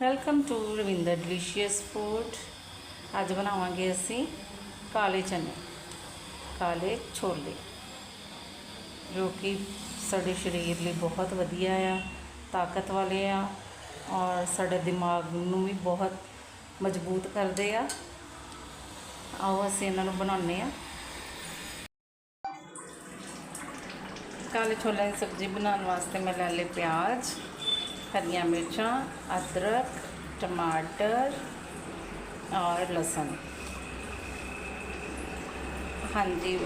Welcome to Ravinder delicious food ਅੱਜ ਬਣਾਵਾਂਗੇ ਅਸੀਂ ਕਾਲੇ ਚਨੇ, ਕਾਲੇ ਛੋਲੇ, ਜੋ ਕਿ ਸਾਡੇ ਸਰੀਰ ਲਈ ਬਹੁਤ ਵਧੀਆ ਆ, ਤਾਕਤ ਵਾਲੇ ਆ ਔਰ ਸਾਡੇ ਦਿਮਾਗ ਨੂੰ ਵੀ ਬਹੁਤ ਮਜ਼ਬੂਤ ਕਰਦੇ ਆ। ਆਓ ਅਸੀਂ ਇਹਨਾਂ ਨੂੰ ਬਣਾਉਂਦੇ ਆ ਕਾਲੇ ਛੋਲਿਆਂ ਦੀ ਸਬਜ਼ੀ ਬਣਾਉਣ ਵਾਸਤੇ ਮੈਂ ਲੈ ਲਏ ਪਿਆਜ਼। ਹਰੀਆਂ ਮਿਰਚਾਂ, ਅਦਰਕ, ਟਮਾਟਰ ਔਰ ਲਸਣ। ਹਾਂਜੀ,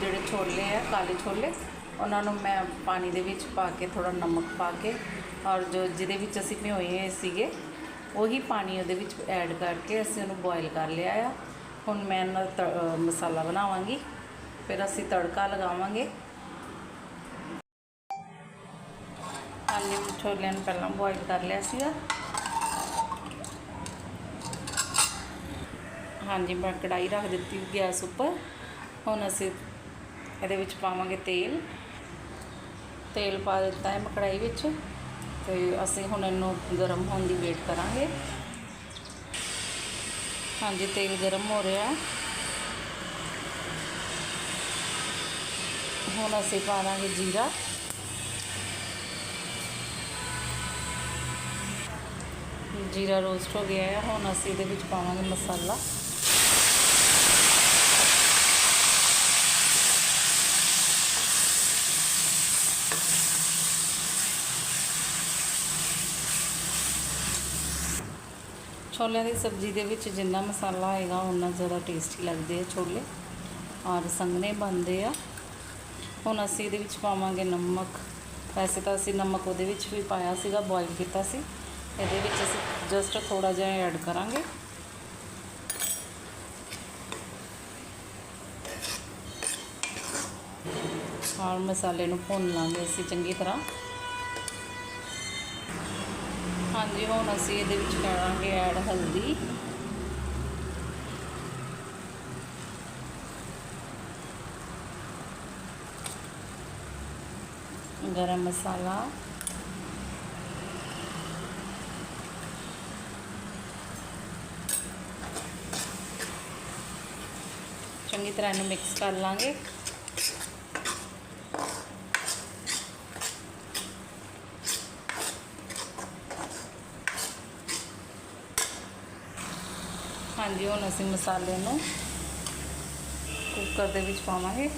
ਜਿਹੜੇ ਛੋਲੇ ਆ, ਕਾਲੇ ਛੋਲੇ, ਉਹਨਾਂ ਨੂੰ ਮੈਂ ਪਾਣੀ ਦੇ ਵਿੱਚ ਪਾ ਕੇ ਥੋੜਾ ਨਮਕ ਪਾ ਕੇ ਔਰ ਜੋ ਜਿਹਦੇ ਵਿੱਚ ਅਸੀਂ ਭਿਓਏ ਹੋਏ ਸੀਗੇ, ਉਹੀ ਪਾਣੀ ਉਹਦੇ ਵਿੱਚ ਐਡ ਕਰਕੇ ਅਸੀਂ ਉਹਨੂੰ ਬੋਇਲ ਕਰ ਲਿਆ ਆ। ਹੁਣ ਮੈਂ ਇਹਨਾਂ ਦਾ ਤ- ਮਸਾਲਾ ਬਣਾਵਾਂਗੀ, ਫਿਰ ਅਸੀਂ ਤੜਕਾ ਲਗਾਵਾਂਗੇ। ਹਾਂਜੀ ਛੋਲਿਆਂ ਨੂੰ ਪਹਿਲਾਂ ਬੋਇਲ ਕਰ ਲਿਆ ਸੀਗਾ। ਹਾਂਜੀ, ਮੈਂ ਕੜਾਈ ਰੱਖ ਦਿੱਤੀ ਗੈਸ ਉੱਪਰ। ਹੁਣ ਅਸੀਂ ਇਹਦੇ ਵਿੱਚ ਪਾਵਾਂਗੇ ਤੇਲ। ਤੇਲ ਪਾ ਦਿੱਤਾ ਹੈ ਮੈਂ ਕੜਾਈ ਵਿੱਚ ਤੇ ਅਸੀਂ ਹੁਣ ਇਹਨੂੰ ਗਰਮ ਹੋਣ ਦੀ ਵੇਟ ਕਰਾਂਗੇ। ਹਾਂਜੀ, ਤੇਲ ਗਰਮ ਹੋ ਰਿਹਾ ਹੁਣ ਅਸੀਂ ਪਾ ਦਾਂਗੇ ਜੀਰਾ। ਜੀਰਾ ਰੋਸਟ ਹੋ ਗਿਆ ਹੈ ਹੁਣ ਅਸੀਂ ਇਹਦੇ ਵਿੱਚ ਪਾਵਾਂਗੇ ਮਸਾਲਾ। ਛੋਲਿਆਂ ਦੀ ਸਬਜ਼ੀ ਦੇ ਵਿੱਚ ਜਿੰਨਾ ਮਸਾਲਾ ਹੋਏਗਾ ਉਨਾ ਜ਼ਿਆਦਾ ਟੇਸਟੀ ਲੱਗਦੇ ਆ ਛੋਲੇ। ਔਰ ਸੰਘਣੇ ਬਣਦੇ ਆ। ਹੁਣ ਅਸੀਂ ਇਹਦੇ ਵਿੱਚ ਪਾਵਾਂਗੇ ਨਮਕ। ਵੈਸੇ ਤਾਂ ਅਸੀਂ ਨਮਕ ਉਹਦੇ ਵਿੱਚ ਵੀ ਪਾਇਆ ਸੀਗਾ ਬੋਇਲ ਕੀਤਾ ਸੀ। ਇਹਦੇ ਵਿੱਚ ਅਸੀਂ ਜਸਟ ਥੋੜਾ ਜਿਹਾ ਐਡ ਕਰਾਂਗੇ। ਔਰ ਮਸਾਲੇ ਨੂੰ ਭੁੰਨ ਲਾਂਗੇ ਅਸੀਂ ਚੰਗੀ ਤਰ੍ਹਾਂ। ਹਾਂਜੀ, ਹੁਣ ਅਸੀਂ ਇਹਦੇ ਵਿੱਚ ਕਰਾਂਗੇ ਐਡ ਹਲਦੀ। ਗਰਮ ਮਸਾਲਾ। ਚੰਗੀ ਤਰ੍ਹਾਂ ਇਹਨੂੰ ਮਿਕਸ ਕਰ ਲਾਂਗੇ। ਹਾਂਜੀ, ਹੁਣ ਅਸੀਂ ਮਸਾਲੇ ਨੂੰ ਕੁੱਕਰ ਦੇ ਵਿੱਚ ਪਾਵਾਂਗੇ।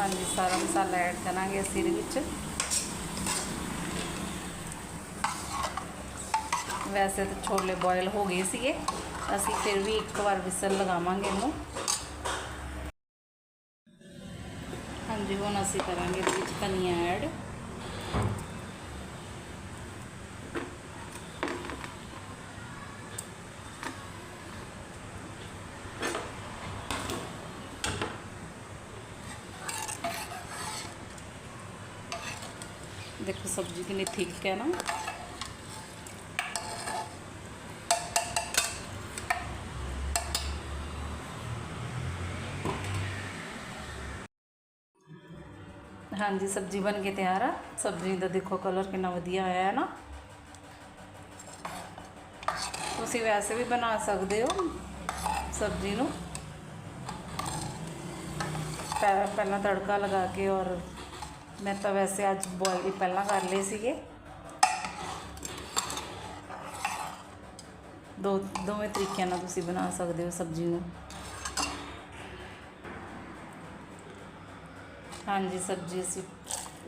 ਹਾਂਜੀ, ਸਾਰਾ ਮਸਾਲਾ ਐਡ ਕਰਾਂਗੇ ਅਸੀਂ ਇਹਦੇ ਵਿੱਚ। ਵੈਸੇ ਤਾਂ ਛੋਲੇ ਬੋਇਲ ਹੋ ਗਏ ਸੀਗੇ, ਅਸੀਂ ਫਿਰ ਵੀ ਇੱਕ ਵਾਰ ਵਿਸਲ ਲਗਾਵਾਂਗੇ ਇਹਨੂੰ। ਹਾਂਜੀ, ਹੁਣ ਅਸੀਂ ਕਰਾਂਗੇ ਇਹਦੇ ਵਿੱਚ ਧਨੀਆ ਐਡ ਦੇਖੋ ਸਬਜ਼ੀ ਕਿੰਨੀ ਥਿਕ ਹੈ ਨਾ। ਹਾਂਜੀ, ਸਬਜ਼ੀ ਬਣ ਕੇ ਤਿਆਰ ਆ। ਸਬਜ਼ੀ ਦਾ ਦੇਖੋ ਕਲਰ ਕਿੰਨਾ ਵਧੀਆ ਆਇਆ ਹੈ ਨਾ। ਤੁਸੀਂ ਵੈਸੇ ਵੀ ਬਣਾ ਸਕਦੇ ਹੋ ਸਬਜ਼ੀ ਨੂੰ। ਪਹਿ- ਪਹਿਲਾਂ ਤੜਕਾ ਲਗਾ ਕੇ ਔਰ ਮੈਂ ਤਾਂ ਵੈਸੇ ਅੱਜ ਬੋਇਲ ਹੀ ਪਹਿਲਾਂ ਕਰ ਲਏ ਸੀਗੇ। ਦੋ, ਦੋਵੇਂ ਤਰੀਕਿਆਂ ਨਾਲ ਤੁਸੀਂ ਬਣਾ ਸਕਦੇ ਹੋ ਸਬਜ਼ੀ ਨੂੰ। ਹਾਂਜੀ, ਸਬਜ਼ੀ ਅਸੀਂ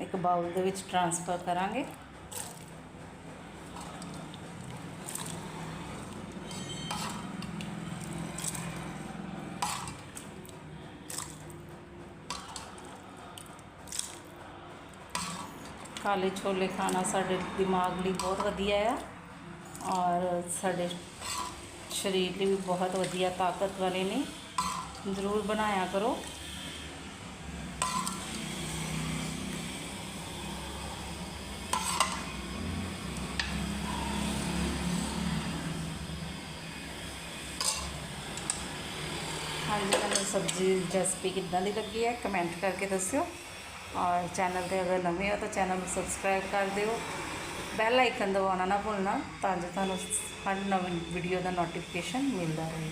ਇੱਕ ਬਾਉਲ ਦੇ ਵਿੱਚ ਟ੍ਰਾਂਸਫਰ ਕਰਾਂਗੇ। काले छोले खाना साढ़े दिमाग लिए बहुत वजिया है और साढ़े शरीर लिए भी बहुत वाइया ताकत वाले ने ज़रूर बनाया करो हाँ जी मैं सब्ज़ी रेसिपी कि लगी है कमेंट करके दस्यो ਔਰ ਚੈਨਲ ਤੇ ਅਗਰ ਨਵੇਂ ਹੋ ਤਾਂ ਚੈਨਲ ਨੂੰ ਸਬਸਕ੍ਰਾਈਬ ਕਰ ਦਿਓ। ਬੈਲ ਆਈਕਨ ਦਬਾਉਣਾ ਨਾ ਭੁੱਲਣਾ ਤਾਂ ਜੋ ਤੁਹਾਨੂੰ ਹਰ ਨਵੀਂ ਵੀਡੀਓ ਦਾ ਨੋਟੀਫਿਕੇਸ਼ਨ ਮਿਲਦਾ ਰਹੇ।